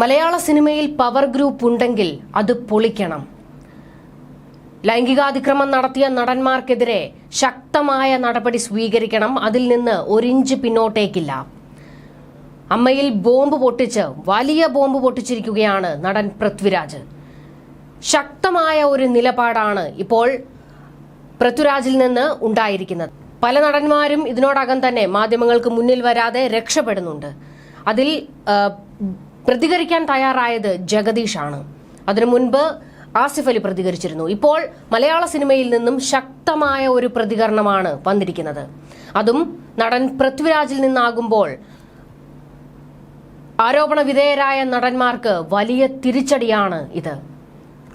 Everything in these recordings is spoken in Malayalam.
മലയാള സിനിമയിൽ പവർ ഗ്രൂപ്പ് ഉണ്ടെങ്കിൽ അത് പൊളിക്കണം. ലൈംഗികാതിക്രമം നടത്തിയ നടന്മാർക്കെതിരെ ശക്തമായ നടപടി സ്വീകരിക്കണം. അതിൽ നിന്ന് ഒരിഞ്ച് പിന്നോട്ടേക്കില്ല. അമ്മയിൽ ബോംബ് പൊട്ടിച്ച് വലിയ ബോംബ് പൊട്ടിച്ചിരിക്കുകയാണ് നടൻ പൃഥ്വിരാജ്. ശക്തമായ ഒരു നിലപാടാണ് ഇപ്പോൾ പൃഥ്വിരാജിൽ നിന്ന് ഉണ്ടായിരിക്കുന്നത്. പല നടന്മാരും ഇതിനോടകം തന്നെ മാധ്യമങ്ങൾക്ക് മുന്നിൽ വരാതെ രക്ഷപ്പെടുന്നുണ്ട്. അതിൽ പ്രതികരിക്കാൻ തയ്യാറായത് ജഗദീഷാണ്. അതിനു മുൻപ് ആസിഫ് അലി പ്രതികരിച്ചിരുന്നു. ഇപ്പോൾ മലയാള സിനിമയിൽ നിന്നും ശക്തമായ ഒരു പ്രതികരണമാണ് വന്നിരിക്കുന്നത്. അതും നടൻ പൃഥ്വിരാജിൽ നിന്നാകുമ്പോൾ ആരോപണ വിധേയരായ നടന്മാർക്ക് വലിയ തിരിച്ചടിയാണ് ഇത്.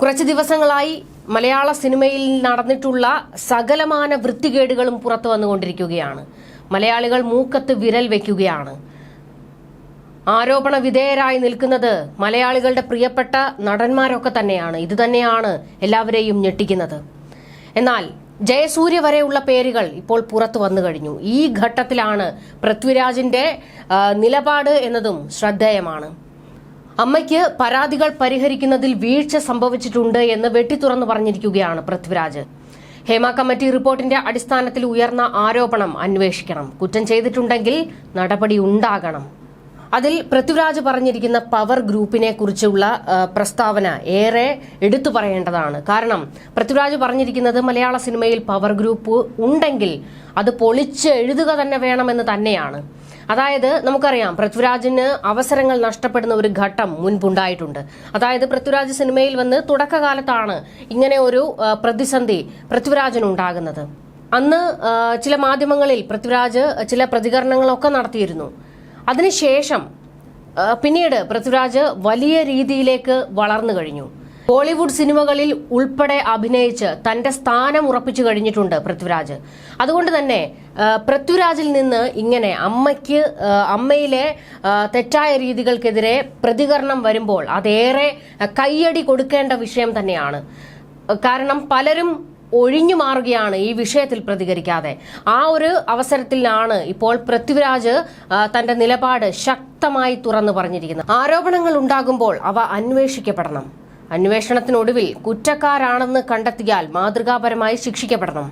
കുറച്ച് ദിവസങ്ങളായി മലയാള സിനിമയിൽ നടന്നിട്ടുള്ള സകലമാന വൃത്തികേടുകളും പുറത്തു വന്നുകൊണ്ടിരിക്കുകയാണ്. മലയാളികൾ മൂക്കത്ത് വിരൽ വെക്കുകയാണ്. ആരോപണ വിധേയരായി നിൽക്കുന്നത് മലയാളികളുടെ പ്രിയപ്പെട്ട നടന്മാരൊക്കെ തന്നെയാണ്. ഇത് തന്നെയാണ് എല്ലാവരെയും ഞെട്ടിക്കുന്നത്. എന്നാൽ ജയസൂര്യ വരെയുള്ള പേരുകൾ ഇപ്പോൾ പുറത്തു വന്നു കഴിഞ്ഞു. ഈ ഘട്ടത്തിലാണ് പൃഥ്വിരാജിന്റെ നിലപാട് എന്നതും ശ്രദ്ധേയമാണ്. അമ്മയ്ക്ക് പരാതികൾ പരിഹരിക്കുന്നതിൽ വീഴ്ച സംഭവിച്ചിട്ടുണ്ട് എന്ന് വെട്ടിത്തുറന്നു പറഞ്ഞിരിക്കുകയാണ് പൃഥ്വിരാജ്. ഹേമ കമ്മിറ്റി റിപ്പോർട്ടിന്റെ അടിസ്ഥാനത്തിൽ ഉയർന്ന ആരോപണം അന്വേഷിക്കണം. കുറ്റം ചെയ്തിട്ടുണ്ടെങ്കിൽ നടപടി ഉണ്ടാകണം. അതിൽ പൃഥ്വിരാജ് പറഞ്ഞിരിക്കുന്ന പവർ ഗ്രൂപ്പിനെ കുറിച്ചുള്ള പ്രസ്താവന ഏറെ എടുത്തു പറയേണ്ടതാണ്. കാരണം പൃഥ്വിരാജ് പറഞ്ഞിരിക്കുന്നത് മലയാള സിനിമയിൽ പവർ ഗ്രൂപ്പ് ഉണ്ടെങ്കിൽ അത് പൊളിച്ച് എഴുതുക തന്നെ വേണമെന്ന് തന്നെയാണ്. അതായത് നമുക്കറിയാം പൃഥ്വിരാജിന് അവസരങ്ങൾ നഷ്ടപ്പെടുന്ന ഒരു ഘട്ടം മുൻപുണ്ടായിട്ടുണ്ട്. അതായത് പൃഥ്വിരാജ് സിനിമയിൽ വന്ന് തുടക്കകാലത്താണ് ഇങ്ങനെ ഒരു പ്രതിസന്ധി പൃഥ്വിരാജിന് ഉണ്ടാകുന്നത് അന്ന് ചില മാധ്യമങ്ങളിൽ പൃഥ്വിരാജ് ചില പ്രതികരണങ്ങളൊക്കെ നടത്തിയിരുന്നു. അതിനുശേഷം പിന്നീട് പൃഥ്വിരാജ് വലിയ രീതിയിലേക്ക് വളർന്നു കഴിഞ്ഞു. ബോളിവുഡ് സിനിമകളിൽ ഉൾപ്പെടെ അഭിനയിച്ച് തന്റെ സ്ഥാനം ഉറപ്പിച്ചു കഴിഞ്ഞിട്ടുണ്ട് പൃഥ്വിരാജ്. അതുകൊണ്ട് തന്നെ പൃഥ്വിരാജിൽ നിന്ന് ഇങ്ങനെ അമ്മയ്ക്ക് അമ്മയിലെ തെറ്റായ രീതികൾക്കെതിരെ പ്രതികരണം വരുമ്പോൾ അതേറെ കയ്യടി കൊടുക്കേണ്ട വിഷയം തന്നെയാണ്. കാരണം പലരും ഒഴിഞ്ഞു മാറുകയാണ് ഈ വിഷയത്തിൽ പ്രതികരിക്കാതെ. ആ ഒരു അവസരത്തിലാണ് ഇപ്പോൾ പൃഥ്വിരാജ് തന്റെ നിലപാട് ശക്തമായി തുറന്നു പറഞ്ഞിരിക്കുന്നത്. ആരോപണങ്ങൾ ഉണ്ടാകുമ്പോൾ അവ അന്വേഷിക്കപ്പെടണം. അന്വേഷണത്തിനൊടുവിൽ കുറ്റക്കാരാണെന്ന് കണ്ടെത്തിയാൽ മാതൃകാപരമായി ശിക്ഷിക്കപ്പെടണം.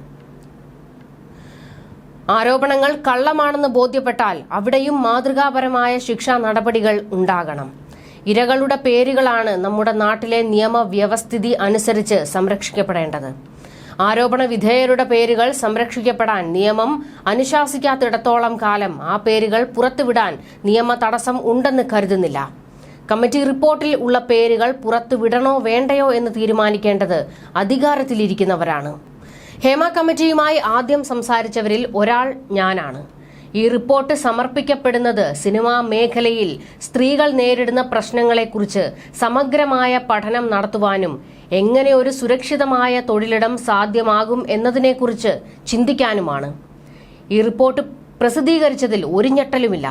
ആരോപണങ്ങൾ കള്ളമാണെന്ന് ബോധ്യപ്പെട്ടാൽ അവിടെയും മാതൃകാപരമായ ശിക്ഷാ നടപടികൾ ഉണ്ടാകണം. ഇരകളുടെ പേരുകളാണ് നമ്മുടെ നാട്ടിലെ നിയമവ്യവസ്ഥിതി അനുസരിച്ച് സംരക്ഷിക്കപ്പെടേണ്ടത്. ആരോപണ വിധേയരുടെ പേരുകൾ സംരക്ഷിക്കപ്പെടാൻ നിയമം അനുശാസിക്കാത്തിടത്തോളം കാലം ആ പേരുകൾ പുറത്തുവിടാൻ നിയമ തടസ്സം ഉണ്ടെന്ന് കരുതുന്നില്ല. കമ്മിറ്റി റിപ്പോർട്ടിൽ ഉള്ള പേരുകൾ പുറത്തുവിടണോ വേണ്ടയോ എന്ന് തീരുമാനിക്കേണ്ടത് അധികാരത്തിലിരിക്കുന്നവരാണ്. ഹേമ കമ്മിറ്റിയുമായി ആദ്യം സംസാരിച്ചവരിൽ ഒരാൾ ഞാനാണ്. ഈ റിപ്പോർട്ട് സമർപ്പിക്കപ്പെടുന്നത് സിനിമാ മേഖലയിൽ സ്ത്രീകൾ നേരിടുന്ന പ്രശ്നങ്ങളെക്കുറിച്ച് സമഗ്രമായ പഠനം നടത്തുവാനും എങ്ങനെ ഒരു സുരക്ഷിതമായ തൊഴിലിടം സാധ്യമാകും എന്നതിനെക്കുറിച്ച് ചിന്തിക്കാനുമാണ്. ഈ റിപ്പോർട്ട് പ്രസിദ്ധീകരിച്ചതിൽ ഒരു ഞെട്ടലുമില്ല.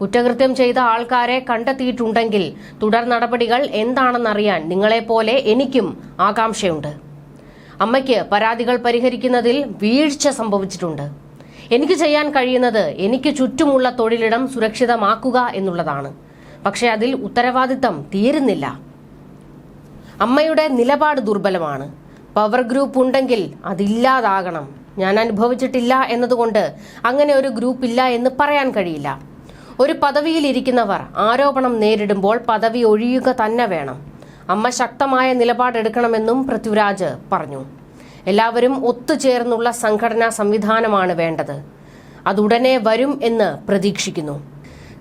കുറ്റകൃത്യം ചെയ്ത ആൾക്കാരെ കണ്ടെത്തിയിട്ടുണ്ടെങ്കിൽ തുടർ നടപടികൾ എന്താണെന്നറിയാൻ നിങ്ങളെപ്പോലെ എനിക്കും ആകാംക്ഷയുണ്ട്. അമ്മയ്ക്ക് പരാതികൾ പരിഹരിക്കുന്നതിൽ വീഴ്ച സംഭവിച്ചിട്ടുണ്ട്. എനിക്ക് ചെയ്യാൻ കഴിയുന്നത് എനിക്ക് ചുറ്റുമുള്ള തൊഴിലിടം സുരക്ഷിതമാക്കുക എന്നുള്ളതാണ്. പക്ഷെ അതിൽ ഉത്തരവാദിത്തം തീരുന്നില്ല. അമ്മയുടെ നിലപാട് ദുർബലമാണ്. പവർ ഗ്രൂപ്പ് ഉണ്ടെങ്കിൽ അതില്ലാതാകണം. ഞാൻ അനുഭവിച്ചിട്ടില്ല എന്നതുകൊണ്ട് അങ്ങനെ ഒരു ഗ്രൂപ്പ് ഇല്ല എന്ന് പറയാൻ കഴിയില്ല. ഒരു പദവിയിൽ ഇരിക്കുന്നവർ ആരോപണം നേരിടുമ്പോൾ പദവി ഒഴിയുക തന്നെ വേണം. അമ്മ ശക്തമായ നിലപാടെടുക്കണമെന്നും പൃഥ്വിരാജ് പറഞ്ഞു. എല്ലാവരും ഒത്തുചേർന്നുള്ള സംഘടനാ സംവിധാനമാണ് വേണ്ടത്. അതുടനെ വരും എന്ന് പ്രതീക്ഷിക്കുന്നു.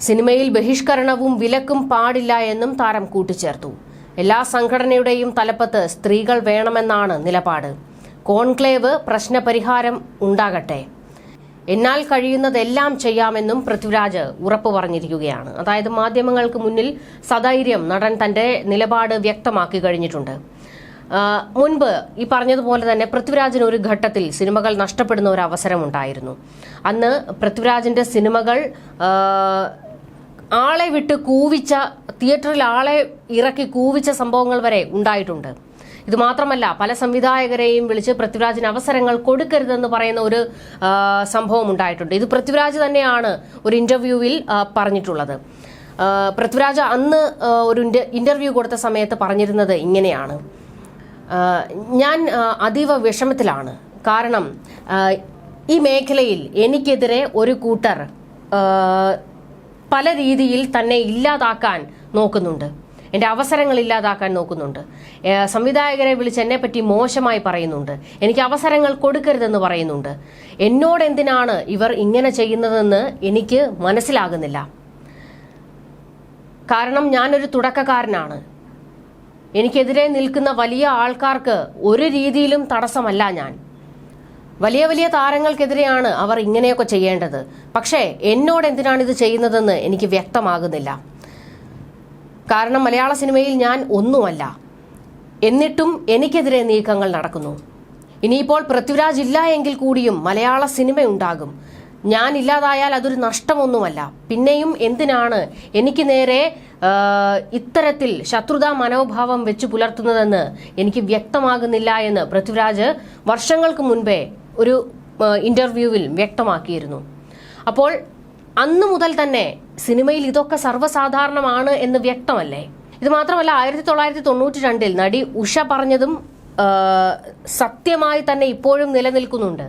സിനിമയിൽ ബഹിഷ്കരണവും വിലക്കും പാടില്ല എന്നും താരം കൂട്ടിച്ചേർത്തു. എല്ലാ സംഘടനയുടെയും തലപ്പത്ത് സ്ത്രീകൾ വേണമെന്നാണ് നിലപാട്. കോൺക്ലേവ് പ്രശ്നപരിഹാരം ഉണ്ടാകട്ടെ. എന്നാൽ കഴിയുന്നതെല്ലാം ചെയ്യാമെന്നും പൃഥ്വിരാജ് ഉറപ്പു പറഞ്ഞിരിക്കുകയാണ്. അതായത് മാധ്യമങ്ങൾക്ക് മുന്നിൽ സധൈര്യം നടൻ തന്റെ നിലപാട് വ്യക്തമാക്കി കഴിഞ്ഞിട്ടുണ്ട്. മുൻപ് ഈ പറഞ്ഞതുപോലെ തന്നെ പൃഥ്വിരാജിന് ഒരു ഘട്ടത്തിൽ സിനിമകൾ നഷ്ടപ്പെടുന്ന ഒരു അവസരം ഉണ്ടായിരുന്നു അന്ന് പൃഥ്വിരാജിന്റെ സിനിമകൾ ആളെ വിട്ട് കൂവിച്ച തിയേറ്ററിൽ ആളെ ഇറക്കി കൂവിച്ച സംഭവങ്ങൾ വരെ ഉണ്ടായിട്ടുണ്ട്. ഇത് മാത്രമല്ല പല സംവിധായകരെയും വിളിച്ച് പൃഥ്വിരാജിന് അവസരങ്ങൾ കൊടുക്കരുതെന്ന് പറയുന്ന ഒരു സംഭവം ഉണ്ടായിട്ടുണ്ട്. ഇത് പൃഥ്വിരാജ് തന്നെയാണ് ഒരു ഇന്റർവ്യൂവിൽ പറഞ്ഞിട്ടുള്ളത്. പൃഥ്വിരാജ് അന്ന് ഒരു ഇന്റർവ്യൂ കൊടുത്ത സമയത്ത് പറഞ്ഞിരുന്നത് ഇങ്ങനെയാണ്. ഞാൻ അതീവ വിഷമത്തിലാണ്. കാരണം ഈ മേഖലയിൽ എനിക്കെതിരെ ഒരു കൂട്ടർ പല രീതിയിൽ തന്നെ ഇല്ലാതാക്കാൻ നോക്കുന്നുണ്ട്. എന്റെ അവസരങ്ങൾ ഇല്ലാതാക്കാൻ നോക്കുന്നുണ്ട്. സംവിധായകരെ വിളിച്ച് എന്നെ പറ്റി മോശമായി പറയുന്നുണ്ട്. എനിക്ക് അവസരങ്ങൾ കൊടുക്കരുതെന്ന് പറയുന്നുണ്ട്. എന്നോട് എന്തിനാണ് ഇവർ ഇങ്ങനെ ചെയ്യുന്നതെന്ന് എനിക്ക് മനസ്സിലാകുന്നില്ല. കാരണം ഞാനൊരു തുടക്കക്കാരനാണ്. എനിക്കെതിരെ നിൽക്കുന്ന വലിയ ആൾക്കാർക്ക് ഒരു രീതിയിലും തടസ്സമല്ല ഞാൻ. വലിയ വലിയ താരങ്ങൾക്കെതിരെയാണ് അവർ ഇങ്ങനെയൊക്കെ ചെയ്യേണ്ടത്. പക്ഷേ എന്നോട് എന്തിനാണ് ഇത് ചെയ്യുന്നതെന്ന് എനിക്ക് വ്യക്തമാകുന്നില്ല. കാരണം മലയാള സിനിമയിൽ ഞാൻ ഒന്നുമല്ല. എന്നിട്ടും എനിക്കെതിരെ നീക്കങ്ങൾ നടക്കുന്നു. ഇനിയിപ്പോൾ പൃഥ്വിരാജ് ഇല്ല എങ്കിൽ കൂടിയും മലയാള സിനിമ ഉണ്ടാകും. ഞാൻ ഇല്ലാതായാൽ അതൊരു നഷ്ടമൊന്നുമല്ല. പിന്നെയും എന്തിനാണ് എനിക്ക് നേരെ ഇത്തരത്തിൽ ശത്രുതാ മനോഭാവം വെച്ച് പുലർത്തുന്നതെന്ന് എനിക്ക് വ്യക്തമാകുന്നില്ല എന്ന് പൃഥ്വിരാജ് വർഷങ്ങൾക്ക് മുൻപേ ഒരു ഇന്റർവ്യൂവിൽ വ്യക്തമാക്കിയിരുന്നു. അപ്പോൾ അന്ന് മുതൽ തന്നെ സിനിമയിൽ ഇതൊക്കെ സർവസാധാരണമാണ് എന്ന് വ്യക്തമല്ലേ? ഇത് മാത്രമല്ല ആയിരത്തി തൊള്ളായിരത്തി തൊണ്ണൂറ്റി രണ്ടിൽ നടി ഉഷ പറഞ്ഞതും സത്യമായി തന്നെ ഇപ്പോഴും നിലനിൽക്കുന്നുണ്ട്.